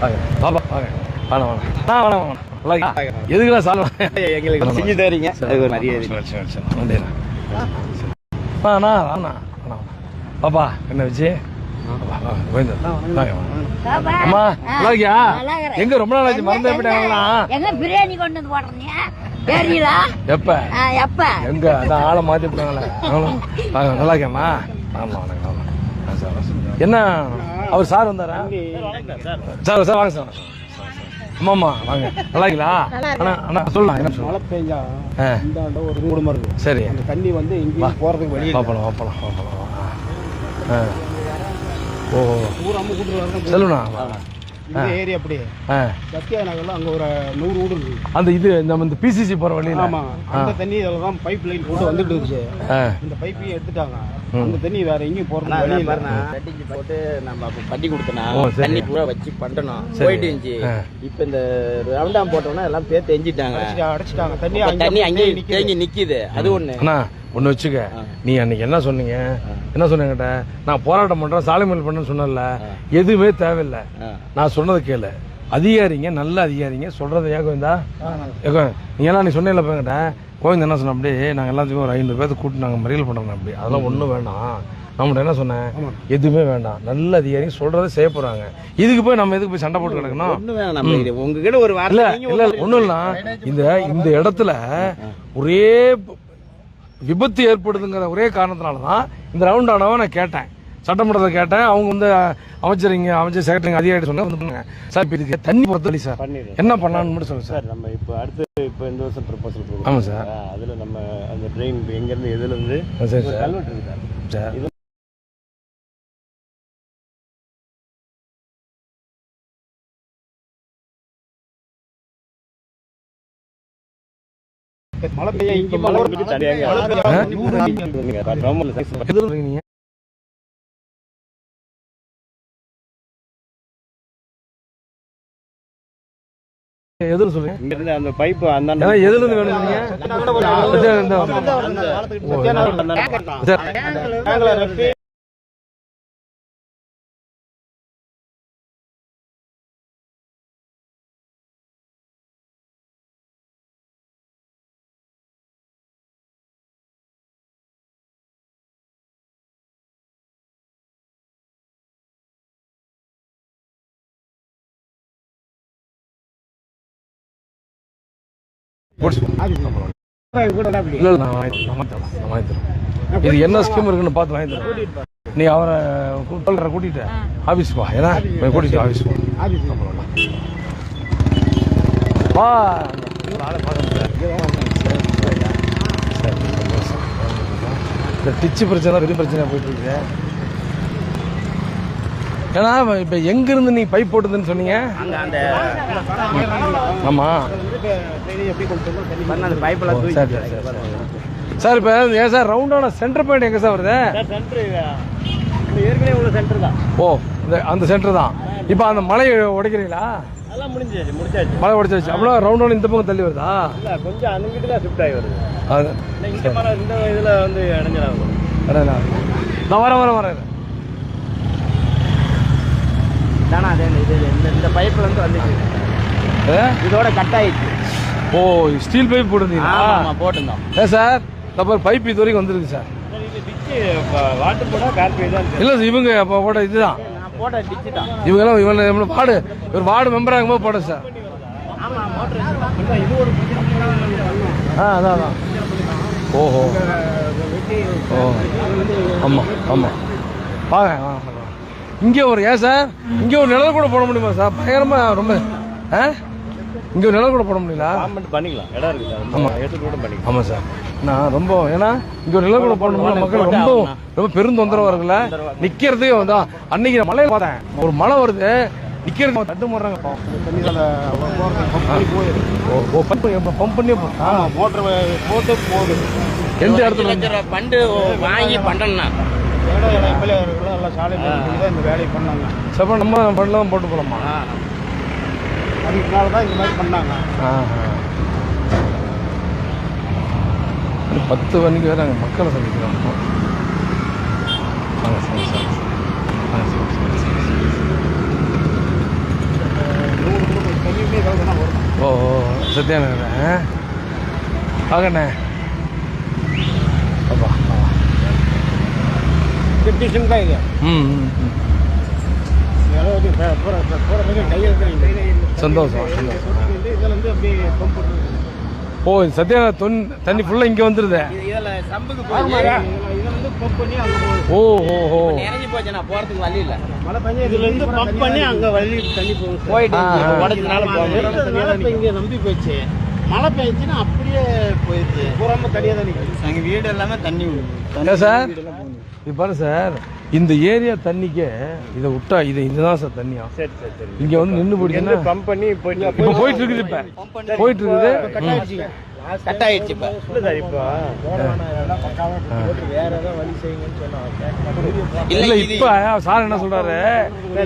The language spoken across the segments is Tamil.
பாப்பா வேணாம் வேணாம் ஆ வேணாம் வேணாம் எதுக்குலாம் எங்களுக்கு செஞ்சு தரீங்க அது ஒரு மரியாதை ஆ அண்ணா அண்ணா பாப்பா என்ன வச்சு அம்மா நல்லா எங்க ரொம்ப நாள் ஆச்சு மறந்தே போயிட்டாங்களா எங்க பிரியாணி கொண்டு வந்து போடுறீங்க தெரியல எப்ப எப்ப எங்க அதான் ஆளை மாத்தி விட்டாங்களே நல்லா இருக்கேம்மா ஆமா வணக்கம் ஆமா சார். என்ன அவர் சார் வந்தாரா? சார் சார் வாங்க சார். ஆமாம்மா வாங்க. நல்லா இருக்கீங்களா அண்ணா அண்ணா சொல்லலாம் என்ன சொல்லலாம் மழை பெஞ்சா இந்த ஒரு குடும்பம் இருக்கு. சரி. அந்த தண்ணி வந்து எங்கேயும் போறதுக்கு வழி இல்லை. பாப்பலாம் பாப்பலாம் பாப்பலாம் ஆ. ஓ ஊராம கூட்டு வரணும் சொல்லுண்ணா. இந்த ஏரியா அப்படியே. சத்யா நகர்ல அங்க ஒரு நூறு வீடு இருக்கு. அந்த இது நம்ம இந்த பிசிசி போகிற வழியில். ஆமா. அந்த தண்ணி இதுல தான் பைப் லைன் போட்டு வந்துட்டு இருந்துச்சு. இந்த பைப்பையும் எடுத்துட்டாங்க. அந்த தண்ணி வேற எங்கேயும் போறதுக்கு வழி இல்லை தட்டிக்கு போட்டு நம்ம அப்ப பண்ணி கொடுத்தனா. தண்ணி பூரா வச்சு பண்ணணும். போயிட்டு இருந்துச்சு. இப்ப இந்த ரவுண்டாம் போட்டோம்னா எல்லாம் பேர் தெரிஞ்சிட்டாங்க. அடைச்சிட்டா- அடைச்சிட்டாங்க. தண்ணி தண்ணி அங்கேயே நிக்குது. தேங்கி நிக்குது. அது ஒண்ணு. அண்ணா ஒன்று வச்சுக்க. நீ அன்னைக்கு என்ன சொன்னீங்க? என்ன சொன்னீங்கட்ட நான் போராட்டம் பண்ணுறேன் சாலை மேல் பண்ணேன்னு சொன்னல எதுவுமே தேவையில்லை. நான் சொன்னதை கேளு. அதிகாரிங்க நல்ல அதிகாரிங்க. சொல்கிறத ஏன் கோவிந்தா ஏகோ நீ சொன்னேன்ல போங்கிட்ட கோவிந்தா என்ன சொன்ன அப்படி நாங்கள் எல்லாத்துக்கும் ஒரு ஐநூறு பேர்த்து கூட்டி நாங்கள் மறியல் பண்ணுறோம் அப்படி. அதெல்லாம் ஒன்றும் வேண்டாம் நம்மகிட்ட என்ன சொன்னேன்? எதுவுமே வேண்டாம். நல்ல அதிகாரிங்க சொல்கிறத செய்ய போகிறாங்க இதுக்கு போய் நம்ம எதுக்கு போய் சண்டை போட்டு கிடக்கணும்? உங்ககிட்ட ஒரு இல்ல இல்ல ஒண்ணும் இல்ல. இந்த இந்த இடத்துல ஒரே விபத்து ஏற்படுதுங்கிற ஒரே காரணத்தினால தான் இந்த ரவுண்ட் ஆனவ நான் கேட்டேன். சட்டமன்றத்தை கேட்டேன் அவங்க வந்து அமைச்சரிங்க அமைச்சர் செக்ரட்டரிங்க அதிகாரி சொன்னாங்க வந்து சார் இப்போ இதுக்கு தண்ணி பொறுத்த வழி சார். என்ன பண்ணலாம்னு மட்டும் சொல்லுங்க சார் நம்ம இப்போ அடுத்து இப்போ இந்த வருஷம் ப்ரொபோசல் ஆமா கொடுக்குறோம் சார் அதுல நம்ம அந்த ட்ரெயின் எங்க இருந்து எதுல இருந்து ஆ, சரி ஒரு சார் கல்வெட்டு இருக்கு சார் மழை பெய்ய இங்க மழை பெய்ய தனியாக எதுல சொல்லுங்க அந்த பைப் அந்த எதுல இருந்து வேணும் நீங்க இல்ல நான் வாங்கி நான் வாங்கி தரேன் நான் வாங்கி தரேன் இது என்ன ஸ்கீம் இருக்குன்னு பார்த்து வாங்கி தரேன். நீ அவரை கூப்பிட்டு கூட்டிட்டு ஆஃபீஸ் வா ஏன்னா போய் கூட்டிட்டு ஆஃபீஸ் வா வா. ஆளை பார்க்க முடியாது. இந்த டிச்சு பிரச்சனை பெரிய பிரச்சனை போயிட்டு இருக்கு. ஏன்னா இப்ப எங்க இருந்து நீ பைப் போட்டுதுன்னு சொன்னீங்க? அங்க அந்த ஆமா. எப்படி கொண்டு வந்தோம் தண்ணி பண்ண அந்த பைப் எல்லாம் ஓ, தூக்கி சரி சரி இப்போ ஏன் சார் ரவுண்டான சென்டர் பாயிண்ட் எங்கே சார் வருது? ஓ இந்த அந்த சென்டர் தான். இப்போ அந்த மலையை உடைக்கிறீங்களா? அதெல்லாம் முடிஞ்சாச்சு முடிச்சாச்சு. மலை உடைச்சிருச்சு அப்படின்னா ரவுண்டான இந்த பக்கம் தள்ளி வருதா? கொஞ்சம் அங்கிட்டு தான் ஷிஃப்ட் ஆகி வருது. அது இந்த இதுல வந்து இடைஞ்சலாகும். நான் வரேன் வரேன் வரேன். தானே அதே? இது இந்த இந்த பைப்ல இருந்து வந்துச்சு? இதோட கட் ஆயிடுச்சு. ஓ ஸ்டீல் பைப் போட்டுருந்தீங்களா? ஆமா ஆமா போட்டிருந்தோம். ஏ சார் அப்புறம் பைப் இது வரைக்கும் வந்துருக்கு சார் வாட்டர் இல்லை இவங்க அப்போ போட்ட இதுதான். நான் போட்ட டிச்சு தான். இவங்கெல்லாம் இவங்க இவங்க வார்டு இவர் வார்டு மெம்பராக இருக்கும்போது போட சார் ஆமா மோட்டர் ஆ அதான் அதான். ஓஹோ. ஓ. ஆமாம் ஆமாம் வாங்க வாங்க. இங்கே ஒரு ஏன் சார்? இங்கே ஒரு நிழல் கூட போட முடியுமா சார்? பயங்கரமாக ரொம்ப ஆ? இங்கே ஒரு நிழல் கூட போட முடியல? பண்ணிக்கலாம். இடம் இருக்கு சார். ஆமா. எடுத்து கூட பண்ணிக்கலாம். ஆமாம் சார். நான் ரொம்ப ஏன்னா இங்கே ஒரு நிழல் கூட போடணும்னா மக்கள் ரொம்ப ரொம்ப பெரும் தொந்தரவாக இருக்குல்ல. நிற்கிறதுக்கே வந்தா அன்னைக்கு மலையை பார்த்தேன். ஒரு மழை வருது. நிற்கிறதுக்கு தட்டு ஓ பம்ப் பண்ணி பம்ப் பண்ணி ஆ. ஆமாம் மோட்டர் போட்டு போகுது எந்த இடத்துல ஃபண்டு வாங்கி இடம் எம்எல்ஏ இருக்கிறோம் எல்லாம் சாலை தான் இந்த வேலையை பண்ணாங்க சப்ப நம்ம பண்ணலாம் போட்டு போகலாமா அதுக்குனால தான் இந்த மாதிரி பண்ணாங்க. பத்து மணிக்கு வேறு நாங்கள் மக்களை சந்திக்கிறோம் வாங்க சார் சார் ஓ ஓ சத்யா நகர் வாங்கண்ணே போகிற கையில் சந்தோஷம் சந்தோஷம். இதில் வந்து அப்படியே பம்ப் ஓ சத்யா தொன் தண்ணி ஃபுல்லாக இங்கே வந்துருதே. இதுல சம்புக்கு இதில் வந்து பம்ப் பண்ணி அங்கே போகுது. ஓ ஓ வழி இல்ல. மழை பெஞ்சா பம்ப் பண்ணி அங்கே வழி தண்ணி போகும். சார். போயிட்டு. உடச்சதுனால இங்க நம்பி போச்சு. மழை பெஞ்சுன்னா அப்படியே பூராம தனியாக வீடு எல்லாமே தண்ணி சார்? இது பாரு சார் இந்த ஏரியா தண்ணிக்கே இதை விட்டா இது இதுதான் சார் தண்ணியா? சரி சரி சரி. இங்க வந்து நின்று போயிடுச்சுன்னா பம்ப் பண்ணி போயிட்டு போயிட்டு இருக்குது இப்ப. போயிட்டு இருக்குது. கட் ஆயிடுச்சு இப்ப. இல்லை சார் இப்போ வேற ஏதாவது வழி செய்யுங்கன்னு சொன்னாங்க இல்ல இப்ப சார் என்ன சொல்றாரு?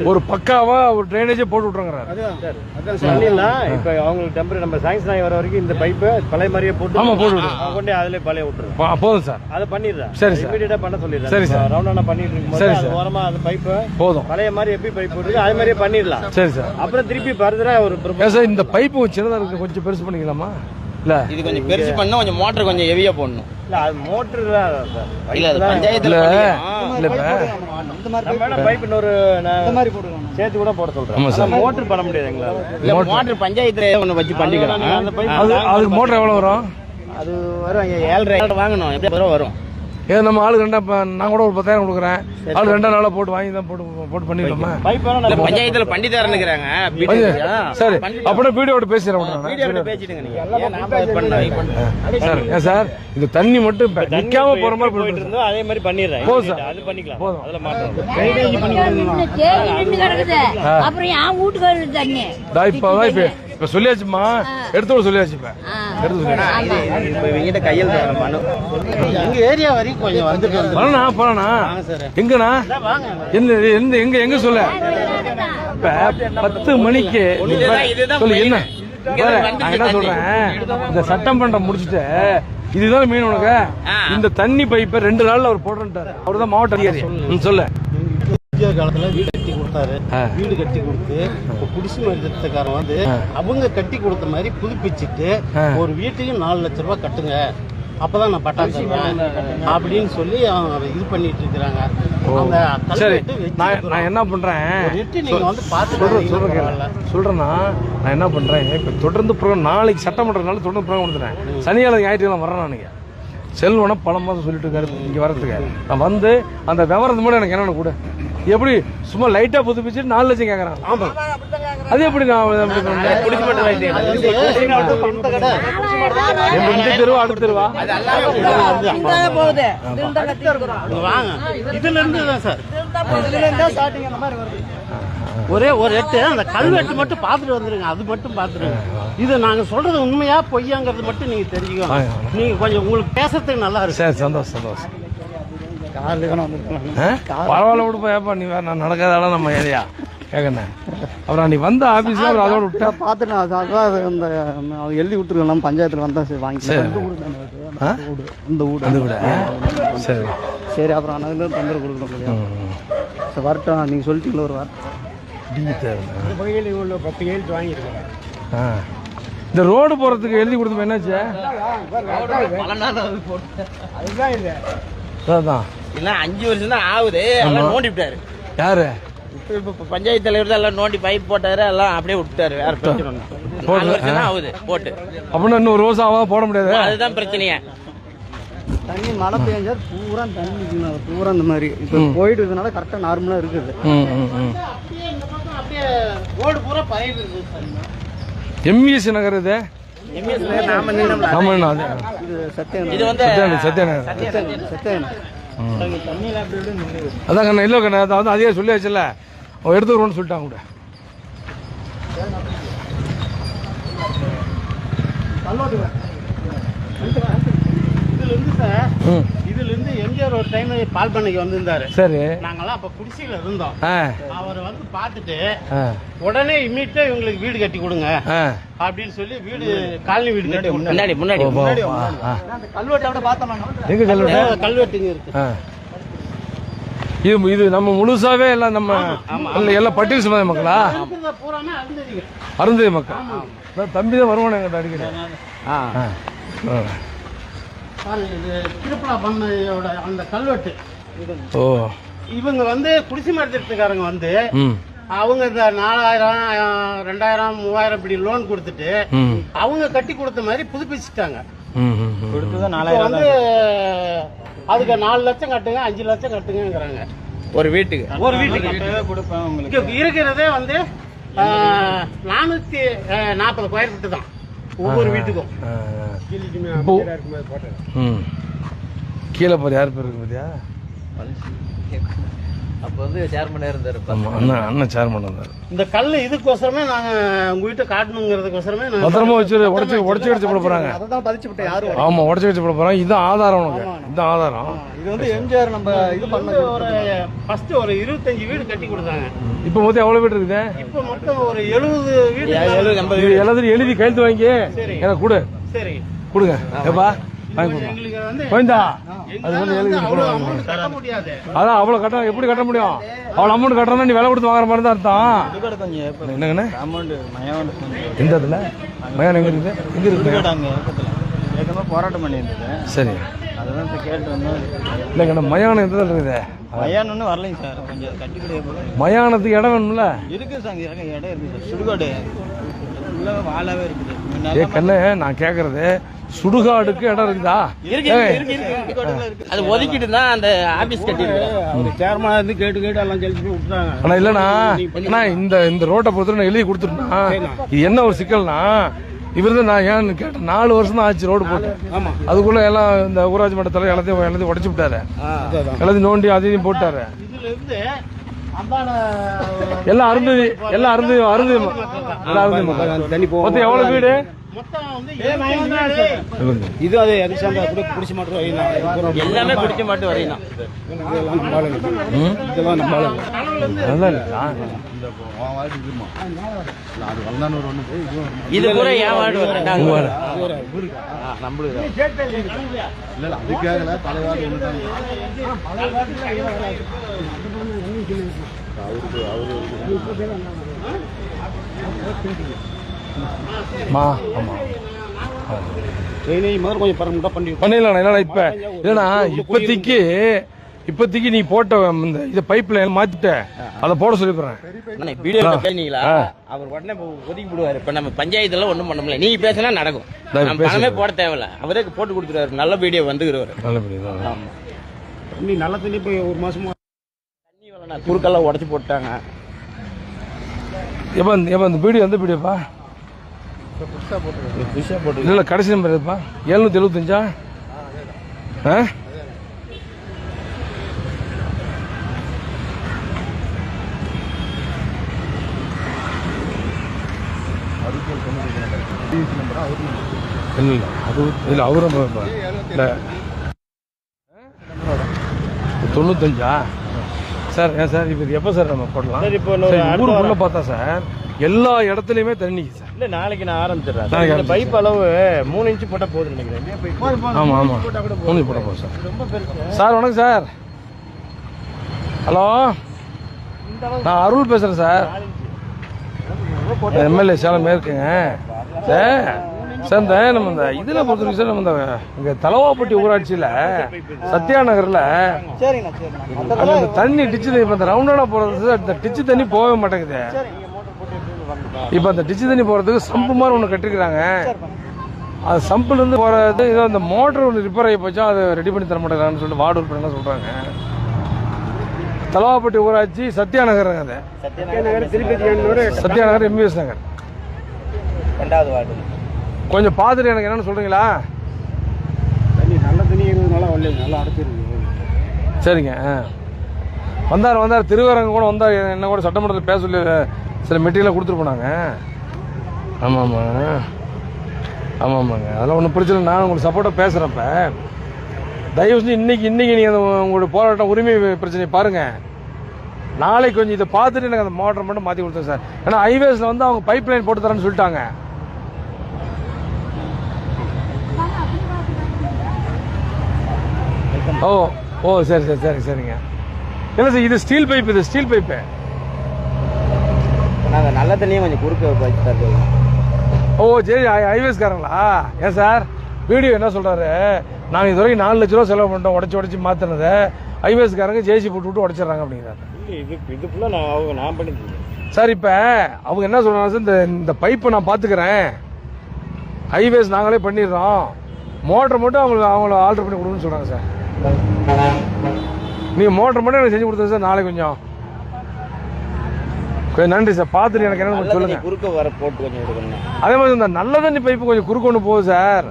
ஒரு பக்காவா ஒரு ட்ரைனேஜே போட்டு விட்டுருங்கிறாரு அதான் சார். அதான் சார் பண்ணிடலாம் இப்போ அவங்களுக்கு டெம்பரரி நம்ம சாங்ஷன் ஆகி வர வரைக்கும் இந்த பைப்பை பழைய மாதிரியே போட்டு ஆமா, போட்டு விடு. அவங்க கொண்டு அதிலே பழைய விட்டுருங்க பா- போதும் சார். அதை பண்ணிடுறேன். சரி, சார். இமீடியட்டா பண்ண சொல்லிடுறேன். சரி, சார். ரவுண்டானா பண்ணிட்டு இருக்கும்போது சரி, அது சார். ஓரமா அந்த பைப்பை போதும். பழைய மாதிரி எப்படி பைப் போட்டுருக்கு அதே மாதிரியே பண்ணிடலாம். சரி சார். அப்புறம் திருப்பி ஃபர்தரா ஒரு சார் இந்த பைப்பு சின்னதா இருக்கு. கொஞ்சம் பெருசு பண்ணிக்கலாமா? இல்ல. இது கொஞ்சம் பெருசு பண்ணா கொஞ்சம் மோட்டர் கொஞ்சம் ஹெவியா போடணும். இல்ல அது மோட்டர் தான் இல்ல அது பஞ்சாயத்துல. இல்ல. பைப் இன்னொரு சேர்த்து கூட போட சொல்றேன். ஆமா சார். மோட்டர் பண்ண முடியாது எங்களால. இல்ல மோட்டர் பஞ்சாயத்துல ஒண்ணு வச்சு பண்ணிக்கலாம். அந்த பைப் அது அதுக்கு மோட்டர் எவ்வளவு வரும்? அது வரும் ஏழரை. வாங்கணும் எப்படி வரும். ஏன் நம்ம ஆளு ரெண்டா நான் கூட ஒரு பத்தாயிரம் கொடுக்குறேன். ஆளு ரெண்டா நாளா போட்டு வாங்கி தான் போட்டு போட்டு பண்ணிடலாமா பஞ்சாயத்துல பண்ணி தரேன்னுக்குறாங்க சரி. அப்படின்னா. வீடியோட பண்ணலாம் சார். இந்த தண்ணி மட்டும் நிக்காம போற மாதிரி போயிட்டு இருந்தோம் அதே மாதிரி பண்ணிடுறேன். போதும் சார். அது பண்ணிக்கலாம். போதும். அதுல மாட்டோம் நின்னு தேடி நின்னு கிடக்குது. அப்புறம் என் வீட்டுக்கு தண்ணி. இப்ப சொல்லியாச்சுமா? எடுத்து விட சொல்லியாச்சு இப்ப. எடுத்து சொல்லியாச்சு. கையில் தர மனு. எங்க ஏரியா வரைக்கும் கொஞ்சம் வந்துட்டு எங்கண்ணா எந்த எந்த எங்க எங்க சொல்ல? இப்ப பத்து மணிக்கு சொல்லு என்ன? நான் என்ன. சொல்றேன்? இந்த சட்டம் பண்ற முடிச்சுட்டு இதுதான் மீன் உனக்கு. இந்த தண்ணி பைப்பை ரெண்டு நாள்ல அவர் போடுறாரு அவர் தான் மாவட்ட அதிகாரி. ம், சொல்லு. காலத்துல கொடுத்தாரு. வீடு கட்டி கொடுத்து இப்போ குடிசை மருத்துவக்காரன் வந்து. அவங்க கட்டி கொடுத்த மாதிரி புதுப்பிச்சுட்டு. ஒரு வீட்டுக்கு நாலு லட்ச ரூபாய் கட்டுங்க. அப்பதான் நான் பட்டா அப்படின்னு சொல்லி அவங்க இது பண்ணிட்டு இருக்கிறாங்க. சரி. நான் நான் என்ன பண்றேன். சொல்றேன்னா நான் என்ன பண்றேன்? இப்ப தொடர்ந்து நாளைக்கு சட்டமன்றனால தொடர்ந்து ப்ரோக்ராம் கொடுத்துறேன். சனியாளர் ஞாயிற்றுக்கிழமை வரேன் நானுங்க செல்வனை பல மாதம் சொல்லிட்டு இருக்காரு இங்க வரதுக்கு நான் வந்து அந்த விவரத்து மட்டும் எனக்கு என்னென்ன கூட. எப்படி சும்மா லைட்டா புதுப்பிச்சு நாலு லட்சம் கேட்கறான் ஆமா. அது எப்படி நான் இந்த தெருவா அடுத்த தெருவா? வாங்க. இதுல இருந்து தான் சார். ஒரே ஒரு எட்டு அந்த கல்வெட்டு மட்டும் பார்த்துட்டு வந்துருங்க. அது மட்டும் பார்த்துருங்க. இது நாங்க சொல்றது உண்மையா பொய்யாங்கிறது மட்டும் நீங்க தெரிஞ்சுக்கணும். ஆ, ஆ. நீங்க கொஞ்சம் உங்களுக்கு பேசுறதுக்கு நல்லா இருக்கு சரி சந்தோஷம் சந்தோஷம்? பரவாயில்ல விடுப்பா ஏப்பா நீ வேற நான் நடக்காதால நம்ம ஏரியா. கேட்கண்ணே அப்புறம் நீ வந்த ஆபீஸ்ல அப்புறம் அதோட விட்டா? பார்த்துட்டு நான் அதான் அது எழுதி விட்டுருக்கலாம் பஞ்சாயத்தில் வந்தால் சரி ஆ? இந்த வீடு அது? விட. சரி. சரி அப்புறம் அண்ணன் தொந்தரவு கொடுக்க முடியும் ம். சரி வரட்டும். நீங்கள் சொல்லிட்டீங்களா ஒரு வார்த்தை. டீ தேவை பத்து எழுத்து ஆ. இந்த ரோடு போறதுக்கு எழுதி கொடுத்தோம் என்னாச்சு? பல நாள் அது போட்டு. அதுதான் இது. அதான். இல்ல அஞ்சு வருஷம் தான் ஆகுது எல்லாம் நோண்டி விட்டாரு யாரு? இப்ப இப்ப பஞ்சாயத்து தலைவர் தான் எல்லாம் நோண்டி பைப் போட்டாரு எல்லாம் அப்படியே விட்டாரு வேற பிரச்சனை இல்ல. ஆகுது போட்டு. அப்படின்னா இன்னும் வருஷம் ஆகாத போட முடியாது? அதுதான் பிரச்சனையே. தண்ணி மழை பெஞ்சா பூரா தண்ணி. பூரா இந்த மாதிரி. இப்போ போயிட்டு இருக்கனால கரெக்டாக நார்மலாக இருக்குது. ரோடு பூரா பயிர் இருக்குது சார் எம்இஎஸ் நகர் இது? அது அதான் கண்ணா இல்லை கண்ணா அதான் வந்து அதே சொல்லியாச்சுல்ல. அவன் எடுத்து வருவோன்னு சொல்லிட்டான் கூட. இதுல இருந்து சார் இருந்து எம்ஜிஆர் ஒரு டைம் பால் பண்ணைக்கு வந்திருந்தாரு. சரி. நாங்கெல்லாம் அப்ப குடிசையில இருந்தோம். ஆ. அவர் வந்து பார்த்துட்டு உடனே இம்மீடியா இவங்களுக்கு வீடு கட்டி கொடுங்க. அப்படின்னு சொல்லி வீடு காலனி வீடு கட்டி. முன்னாடி முன்னாடி ஓ, பா, பா, ஆ. அந்த கல்வெட்டை விட பார்த்தோம் எங்க கல்வெட்டு? கல்வெட்டுங்க இருக்கு. இது இது நம்ம முழுசாவே எல்லாம் நம்ம இல்ல, எல்லாம் பட்டியல் சமுதாய மக்களா? அருந்ததி மக்கள். தம்பி தான் வருவானே எங்கிட்ட அடிக்கடி. ஆ. இது திருப்பலா பண்ணையோட அந்த கல்வெட்டு. ஓ. இவங்க வந்து குடிசை மரத்திட்டக்காரங்க வந்து அவங்க இந்த நாலாயிரம் ரெண்டாயிரம் மூவாயிரம் இப்படி லோன் கொடுத்துட்டு அவங்க கட்டி கொடுத்த மாதிரி புதுப்பிச்சுட்டாங்க. வந்து அதுக்கு நாலு லட்சம் கட்டுங்க அஞ்சு லட்சம் கட்டுங்கிறாங்க ஒரு வீட்டுக்கு? ஒரு வீட்டுக்கு. இங்க இருக்கிறதே வந்து நானூத்தி நாற்பது ஸ்கொயர் ஃபீட்டு தான். ஒவ்வொரு வீட்டுக்கும். கீழே போகிற யார் பேர் இருக்கு பார்த்தியா? அப்போ வந்து சேர்மனே இருந்தாரு ஆமாம் அண்ணன் அண்ணன் சேர்மன் வந்தார் இந்த கல் இதுக்கோசரமே நாங்க உங்க வீட்டை காட்டணுங்கிறதுக்கோசரமே பத்திரமா வச்சு உடச்சி உடச்சி அடிச்சு போட போகிறாங்க அதை தான் பதிச்சு யாரும் ஆமாம் உடச்சி அடிச்சு போட போகிறாங்க இதுதான் ஆதாரம் உனக்கு. இதுதான் ஆதாரம். இது வந்து எம்ஜிஆர் நம்ம இது வந்து ஒரு ஃபர்ஸ்ட் ஒரு இருபத்தஞ்சு வீடு கட்டி கொடுத்தாங்க. இப்போ மொத்தம் எவ்வளோ வீடு இருக்குது இப்போ மொத்தம் ஒரு எழுபது வீடு எழுபது எழுதி கையெழுத்து வாங்கி. எனக்கு கொடு. சரி. கொடுங்க. ஏப்பா. கோயந்தா அது வந்து எழுதி அதான் அவ்வளோ கட்ட எப்படி கட்ட முடியும்? அவ்வளோ அமௌண்ட் கட்டணும்னா நீ விலை கொடுத்து வாங்குற மாதிரி தான் அர்த்தம். என்னங்கண்ணே? எந்த இடத்துல? மயானம் எங்க இருக்குது எங்க இருக்குது போராட்டம் பண்ணியிருந்தது. சரி. இல்லைங்கண்ணா மயானம் எந்த இருக்குது? ஒன்றும் வரலைங்க சார். கொஞ்சம் கட்டி கொடுக்க மயானத்துக்கு இடம் வேணும்ல? இருக்குது சார் இடம் இருக்குது சார். சுடுகாடு. உள்ள வாழாவே இருக்குது. ஏ கண்ணு நான் கேட்கறது சுடுகாடுக்கு இடம் இருக்குதா? ஏய், அது ஒதுக்கிட்டு தான் அந்த ஆபீஸ் சேர்மனா இருந்து கேட்டு கேட்டு எல்லாம் கழிச்சு விட்டுறாங்க அண்ணா இல்லண்ணா. அண்ணா இந்த இந்த ரோட்டை பொறுத்தவரை நான் எழுதி கொடுத்துருந்தா இது என்ன ஒரு சிக்கல்னா இவர் தான் நான் ஏன்னு கேட்டேன். நாலு வருஷம் தான் ஆச்சு ரோடு போட்டு. அதுக்குள்ள எல்லாம் இந்த ஊராட்சி மட்டத்தில் எல்லாத்தையும் எல்லாத்தையும் உடச்சு விட்டாரு. எல்லாத்தையும் நோண்டி அதையும் போட்டாரு. இருந்து எல்லாம் அருந்ததி எல்லாம் அருந்ததி அருந்ததி எல்லாம் அருந்ததி. மொத்தம் எவ்வளவு வீடு இது அது எக்ஸாம் கூட பிடிச்சி மட்டும் எல்லாமே பிடிச்ச மட்டும் வரையணும் ம்? இதெல்லாம் நம்ம நல்லா இது கூட ஏன் நம்மளுது மா ஆமா. ட்ரைனிங் மாதிரி கொஞ்சம் பர்மனெண்ட்டாக பண்ணி பண்ணிடலாம் இல்லைண்ணா இப்ப? இல்லைண்ணா இப்போதைக்கு இப்போதைக்கு நீ போட்ட இந்த இதை பைப் லைன் மாத்திட்ட. அதை போட சொல்லிடுறேன். அண்ணா, வீடியோல பேசுனீங்களா. அவர் உடனே இப்ப ஒதுக்கி விடுவாரு. இப்ப நம்ம பஞ்சாயத்துல ஒண்ணும் பண்ண முடியல. நீங்க பேசினா நடக்கும். நம்ம. பணமே போட தேவையில்ல. அவரே போட்டு கொடுத்துருவாரு. நல்ல வீடியோ வந்துக்கிறவர் தண்ணி நல்ல தண்ணி போய் ஒரு மாசமா? தண்ணி குறுக்கெல்லாம் உடச்சு போட்டாங்க. எப்போ எப்போ இந்த வீடியோ எந்த வீடியோப்பா? புதுசா போட்டு இல்லை கடைசி நம்பர் எதுப்பா எழுநூற்றி எழுபத்தஞ்சா ஆ? இல்லை அது இல்லை அவரும் இல்லை. தொண்ணூத்தஞ்சா? சார் ஏன் சார் இப்போ எப்போ சார் நம்ம போடலாம்? சரி, இப்போ ஊருக்குள்ள பார்த்தா சார் எல்லா இடத்துலையுமே தண்ணி நிக்குது சார். இல்ல நாளைக்கு நான் ஆரம்பிச்சிடுறேன். பைப் அளவு மூணு இன்ச்சு போட்டா போதும் நினைக்கிறேன். ஆமாம் ஆமாம் மூணு போட போதும். சார் ரொம்ப பெருசு. சார் வணக்கம் சார். ஹலோ? நான் அருள் பேசுகிறேன் சார். எம்எல்ஏ சேலம் மேற்குங்க. சார் சார் இந்த நம்ம இந்த இதில் பொறுத்தவரைக்கும் சார் நம்ம இந்த இங்கே தலவாப்பட்டி ஊராட்சியில் சத்யா நகரில் அந்த இந்த தண்ணி டிச்சு இப்போ இந்த ரவுண்டானா போகிறது சார் இந்த டிச்சு தண்ணி போகவே மாட்டேங்குது. இப்போ அந்த டிச்சு தண்ணி போகிறதுக்கு சம்பு மாதிரி ஒன்று கட்டிருக்கிறாங்க. அது சம்புலேருந்து போகிறது ஏதோ அந்த மோட்டர் ஒன்று ரிப்பேர் ஆகி போச்சா அதை ரெடி பண்ணி தர மாட்டேங்கிறாங்கன்னு சொல்லிட்டு வார்டு உறுப்பினர் சொல்கிறாங்க தலவாப்பட்டி ஊராட்சி சத்யா நகருங்க அது சத்யா நகர் எம்பிஎஸ் நகர். ரெண்டாவது வார்டு. கொஞ்சம் பார்த்துட்டு எனக்கு என்னன்னு சொல்கிறீங்களா தண்ணி நல்ல தண்ணி நாளா வரல நல்லா அடைச்சிருக்கு. சரிங்க வந்தார் வந்தார். திருவரங்க கூட வந்தார். என்ன கூட சட்டமன்றத்தில் பேச சொல்லி சில மெட்டீரியலாக கொடுத்துட்டு போனாங்க. ஆமாம் ஆமாங்க ஆமாம் ஆமாங்க அதெல்லாம் ஒன்றும் பிரச்சனை இல்லை. நான் உங்களுக்கு சப்போர்ட்டாக பேசுகிறப்ப தயவு செஞ்சு இன்றைக்கி இன்றைக்கி நீங்கள் அந்த உங்களோட போராட்டம் உரிமை பிரச்சனையை பாருங்கள் நாளைக்கு கொஞ்சம் இதை பார்த்துட்டு எனக்கு அந்த மோட்டர் மட்டும் மாற்றி கொடுத்தேன் சார். ஏன்னா ஹைவேஸில் வந்து அவங்க பைப் லைன் போட்டு தரேன்னு சொல்லிட்டாங்க. ஓ ஓ சரி சரி சரி சரிங்க. இல்லை சார் இது ஸ்டீல் பைப் இது ஸ்டீல் பைப்பு ஆனால் அந்த நல்ல தண்ணியும் கொஞ்சம் குறுக்க வச்சு தருது ஓ சரி ஹைவேஸ்காரங்களா ஏன் சார்? வீடியோ என்ன சொல்கிறாரு நாங்கள் இது வரைக்கும் நாலு லட்ச ரூபா செலவு பண்ணிட்டோம் உடச்சி உடச்சி மாற்றினதை ஹைவேஸ்காரங்க ஜேசி போட்டு விட்டு உடச்சிடுறாங்க அப்படிங்கிறாரு. இது இது ஃபுல்லாக நான் அவங்க நான் பண்ணி சார் இப்போ அவங்க என்ன சொல்கிறாங்க சார்? இந்த இந்த பைப்பை நான் பார்த்துக்கிறேன் ஹைவேஸ் நாங்களே பண்ணிடுறோம். மோட்டர் மட்டும் அவங்களுக்கு அவங்கள ஆல்டர் பண்ணி கொடுங்கன்னு சொல்கிறாங்க சார். நீங்கள் மோட்டர் மட்டும் எனக்கு செஞ்சு கொடுத்தா சார் நாளைக்கு கொஞ்சம். கொஞ்சம் நன்றி சார். பார்த்துட்டு எனக்கு என்னன்னு நல்ல கொஞ்சம் தண்ணி சொல்லுங்கள் குறுக்க வர போட்டு கொஞ்சம் எடுக்கணும் அதே மாதிரி இந்த நல்ல தண்ணி பைப்பு கொஞ்சம் குறுக்க ஒன்று போகுது சார்.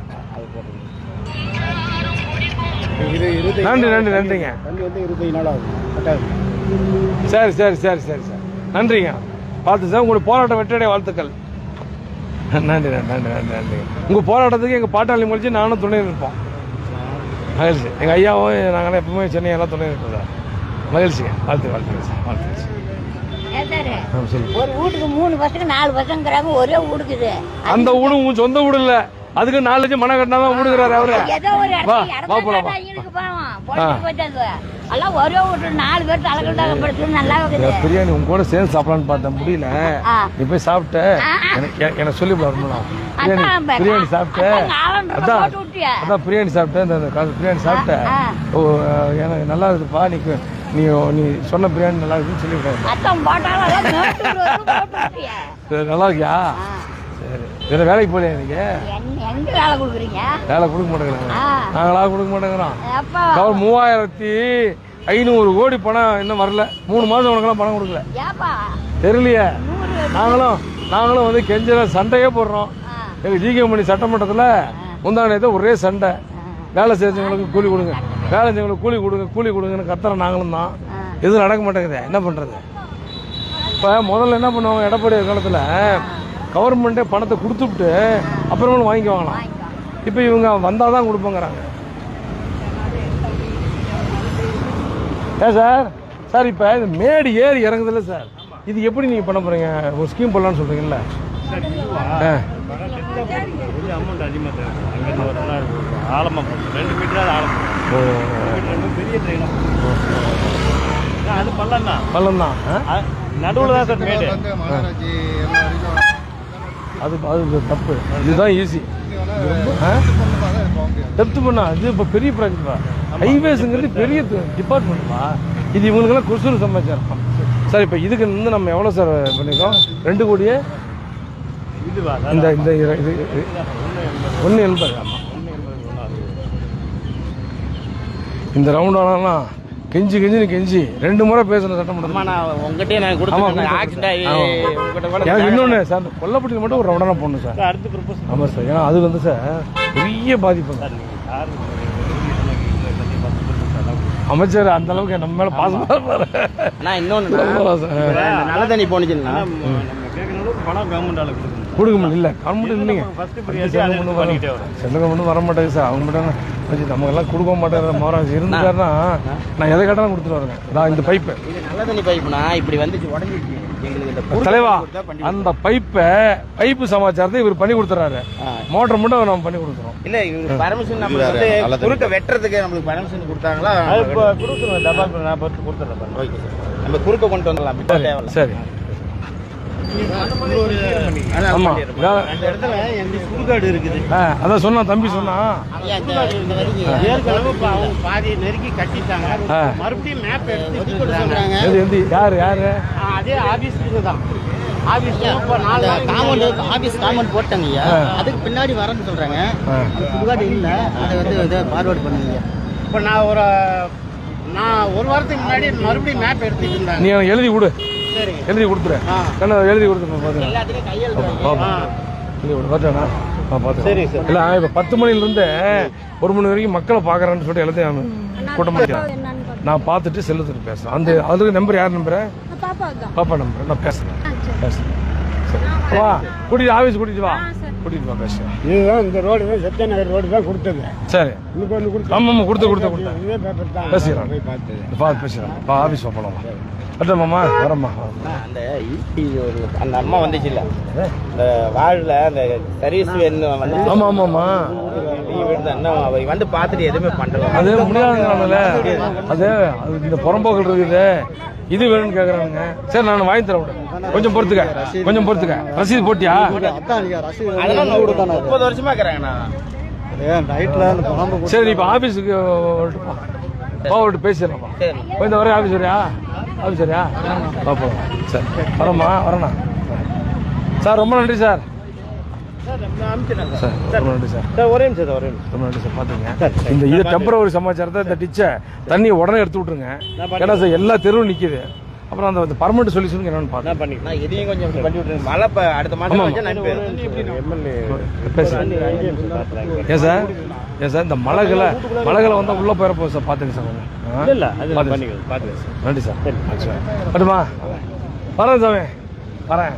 நன்றி நன்றி நன்றிங்க. தண்ணி வந்து இருபது நாள் ஆகும் கட்டாது சரி சரி சரி சரி சார். நன்றிங்க. பார்த்து சார் உங்களுடைய போராட்டம் வெற்றியடைய வாழ்த்துக்கள். நன்றி நன்றி நன்றி நன்றி நன்றி. உங்கள் போராட்டத்துக்கு எங்கள் பாட்டாளி முடிச்சு நானும் துணை நிற்போம். மகிழ்ச்சி. எங்கள் ஐயாவும் நாங்கள் எப்பவுமே சென்னை எல்லாம் துணை நிற்போம் சார். மகிழ்ச்சிங்க. வாழ்த்து வாழ்த்துங்க சார் வாழ்த்துங்க சார் ஏன் சார் ஆ, சொல்லுங்க ஒரு வீட்டுக்கு மூணு பசங்க நாலு பசங்கிறாங்க ஒரே வீடுக்குது. அந்த வீடு உன் சொந்த வீடு இல்லை அதுக்கு நாலு லட்சம் மன கட்டினா தான் வீடுங்கிறாரு அவரு. வா, வா போலாம், பிரியாணி உங்க கூட சேர்ந்து சாப்பிடலான்னு பார்த்தேன். முடியல. நீ போய் சாப்பிட்ட. எனக்கு சொல்லி வரணும் பிரியாணி பிரியாணி சாப்பிட்ட. அதான் அதான். பிரியாணி சாப்பிட்டேன் இந்த காசு பிரியாணி சாப்பிட்டேன். ஓ எனக்கு நல்லா இருக்குதுப்பா. நீ நீ நீ சொன்ன பிரியாணி நல்லா இருக்குன்னு சொல்லியிருக்காங்க நல்லா இருக்கியா. சரி. வேற வேலைக்கு போகலையா நீங்க எங்க- வேலை கொடுக்குறீங்க? வேலை கொடுக்க மாட்டேங்கிறாங்க. நாங்களா கொடுக்க மாட்டேங்கிறோம். கவர் மூவாயிரத்தி ஐநூறு கோடி பணம் இன்னும் வரல. மூணு மாதம் உனக்கெல்லாம் பணம் கொடுக்கல. தெரியலையே. நாங்களும் நாங்களும் வந்து கெஞ்சல சண்டையே போடுறோம். எங்கள் ஜிகே மணி சட்டமன்றத்தில் முந்தானத்தை ஒரே சண்டை. வேலை செஞ்சவங்களுக்கு கூலி கொடுங்க. வேலை செஞ்சவங்களுக்கு கூலி கொடுங்க கூலி கொடுங்கன்னு கத்துற நாங்களும் தான். எதுவும் நடக்க மாட்டேங்குது. என்ன பண்ணுறது இப்போ முதல்ல என்ன பண்ணுவாங்க எடப்பாடி காலத்தில் கவர்மெண்ட்டே பணத்தை கொடுத்துட்டு அப்புறமேலும் வாங்கிக்குவாங்களாம். இப்போ இவங்க வந்தால் தான் கொடுப்போங்கிறாங்க. ஏன் சார் சார் இப்போ இந்த மேடு ஏறி இறங்குதுல்ல சார். இது எப்படி நீங்கள் பண்ண போகிறீங்க ஒரு ஸ்கீம் போடலான்னு சொல்கிறீங்கல்ல பள்ளம் தான் நடுவில் தான் சார் மேடு. அது அது தப்பு. இதுதான் ஈஸி டெப்த் பண்ணா இது இப்போ பெரிய ப்ராஜெக்ட்பா ஹைவேஸுங்கிறது பெரிய டிபார்ட்மெண்ட்ப்பா இது இவங்களுக்கெல்லாம் கொசூர் சமாச்சாரம். சார் இப்போ இதுக்கு வந்து நம்ம எவ்வளோ சார் பண்ணியிருக்கோம் ரெண்டு கோடியே? இந்த இந்த இது ஒன்று எண்பது. ஆமாம் இந்த ரவுண்ட் ஆனால் கெஞ்சி கெஞ்சி கெஞ்சி ரெண்டு முறை பேசணும் சட்டமன்றத்தில் அம்மா நான் உங்ககிட்டயே நான் ஆமா, கொடுத்துருந்தேன் கொடுத்து- ஆக்சிடென்ட் ஆகி எனக்கு இன்னொன்று சார் கொல்லப்பட்டியில் மட்டும் ஒரு ரவுண்டான போடணும் சார். அடுத்து ப்ரொபோஸ் ஆமாம் சார். ஏன்னா அது வந்து சார் பெரிய பாதிப்பு. சார் அமைச்சர் அந்த அளவுக்கு நம்ம மேல பாசமா இருப்பாரு. நான் இன்னொன்று. நல்ல தண்ணி போனுச்சுன்னா நம்ம கேட்குற அளவுக்கு பணம் கவர்மெண்ட் கொடுக்கணும் கொடுக்க முடியல இல்ல கவர்மெண்ட் இல்லைங்க. சென்ட்ரல் கவர்மெண்ட் வர மாட்டேங்குது சார். அவங்க மட்டும் வச்சு நமக்கு எல்லாம் கொடுக்க மாட்டேங்கிற மகாராஜ் இருந்துட்டாருன்னா நான் எதை கேட்டாலும் கொடுத்துட்டு வரேங்க நான் இந்த பைப்பு. நல்ல தண்ணி பைப்புனா இப்படி வந்துச்சு உடஞ்சிச்சு தலைவா அந்த பைப்பை பைப்பு சமாச்சாரத்தை இவர் பண்ணி கொடுத்துறாரு. மோட்டர் மட்டும் நம்ம பண்ணி கொடுத்துறோம் இல்ல இவங்க பர்மிஷன் நம்ம வந்து குறுக்க வெட்டுறதுக்கு நம்மளுக்கு பர்மிஷன் கொடுத்தாங்களா? கொடுத்துருவேன் டபால் நான் கொடுத்துட்றேன் நம்ம குறுக்க கொண்டு வந்துடலாம் சரி தேவையில்ல சரி அதான் ஆமா பண்ணிடுறோம். வேலை- அந்த இடத்துல எங்களுக்கு சுடுகாடு இருக்குது அதான் சொன்னா தம்பி சொன்னா ஐயா, இந்த- இந்த வரைக்கும் ஏற்கனவே இப்போ அவங்க பாதி நெருக்கி கட்டிட்டாங்க. மறுபடியும் மேப் எடுத்து யார் யாரு? அதே ஆபீஸ்க்கு தான் ஆபீஸ் காம்பவுண்ட் போட்டாங்க ஐயா. அதுக்கு பின்னாடி வரேன்னு சொல்றாங்க சுடுகாடு இல்ல அதை வந்து இதை ஃபார்வர்ட் பண்ணுங்க இப்போ நான் ஒரு நான் ஒரு வாரத்துக்கு முன்னாடி மறுபடியும் மேப் எடுத்துட்டு இருந்தாங்க. நீ எழுதி சரி எழுதி. கண்ணா எழுதி கொடுத்துருப்பேன் பாத்துங்க எல்லாத்துலயும் கையெழுத்து வாங்கி. பாப்பா எழுதி கொடு பார்த்தானா ஆ பார்த்து சரி, சரி. இல்லை இப்போ பத்து மணிலேருந்து ஒரு மணி வரைக்கும் மக்களை பார்க்குறேன்னு சொல்லிட்டு எல்லாத்தையும் கூட்டம் பண்ணிக்கிறேன் நான் பார்த்துட்டு செல்லுத்துட்டு பேசுகிறேன் அந்த அதுக்கு நம்பர் யார் நம்பரு பாப்பா நம்பர் நான் பேசுகிறேன் பேசுகிறேன் வா கூட்டிட்டு ஆஃபீஸ் கூட்டிட்டு வா. கூட்டிட்டு வா பேசுகிறேன் இதுதான் இந்த ரோடு தான் சத்யநகர் ரோடு தான் கொடுத்தது. சரி. இன்னும் வந்து கொடுத்து ஆமாம் ஆமாம் கொடுத்து கொடுத்து கொடுத்தேன் இதே பேப்பர் தான். பேசிக்கிறேன் போய் பார்த்தது பார்த்து பேசுகிறேன் பா ஆஃபீஸ் போகலாம் அட்டமாம்மா வரம்மா. அந்த ஈட்டி ஒரு அந்த அம்மா வந்துச்சுல்ல. இந்த வாழ்ல அந்த சர்வீஸ் வேணும் வந்து ஆமாம் ஆமாம்மா வந்து பார்த்துட்டு எதுவுமே பண்றது அது முடியாதுங்கிறாங்கல்ல. அது அது இந்த புறம்போக்கள் இருக்குது. இது வேணும்னு கேட்குறானுங்க சரி நான் வாங்கி தரேன் விடு. கொஞ்சம் பொறுத்துக்க கொஞ்சம் பொறுத்துக்க. ரசீது போட்டியா. முப்பது வருஷமா இருக்கிறாங்கண்ணா சரி இப்போ ஆஃபீஸுக்கு போ போ விட்டு பேசிடலாம்ப்பா சரி. கொஞ்சம் வரேன் ஆஃபீஸ் வரையா? ஆஃபீஸ் வரையா? பார்ப்போம் சரி வரேம்மா வரேண்ணா. சார் ரொம்ப நன்றி சார். சார் ரொம்ப நன்றி சார். சார் ஒரே நிமிஷம் சார் ஒரே நிமிஷம். ரொம்ப நன்றி சார். பார்த்துங்க இந்த இது டெம்பரவரி சமாச்சாரத்தை இந்த டிச்சை தண்ணியை உடனே எடுத்து விட்ருங்க ஏன்னா சார் எல்லா தெருவும் நிற்கிது அப்புறம் அந்த பர்மனெண்ட் சொல்யூஷனுக்கு என்னன்னு பண்ணிக்கிறேன் நான் இதையும் கொஞ்சம் பண்ணி விட்டுருங்க மழை இப்போ அடுத்த மாதம் ஏன் சார்? ஏன் சார்? இந்த மலைகளை மலைகளை வந்தால் உள்ளே போயிட சார். பார்த்துங்க சார்? இல்ல இல்ல அது நான் பார்த்துங்க பார்த்துக்கிறேன் நன்றி சார். மட்டுமா வரேன் சாமி. வரேன்.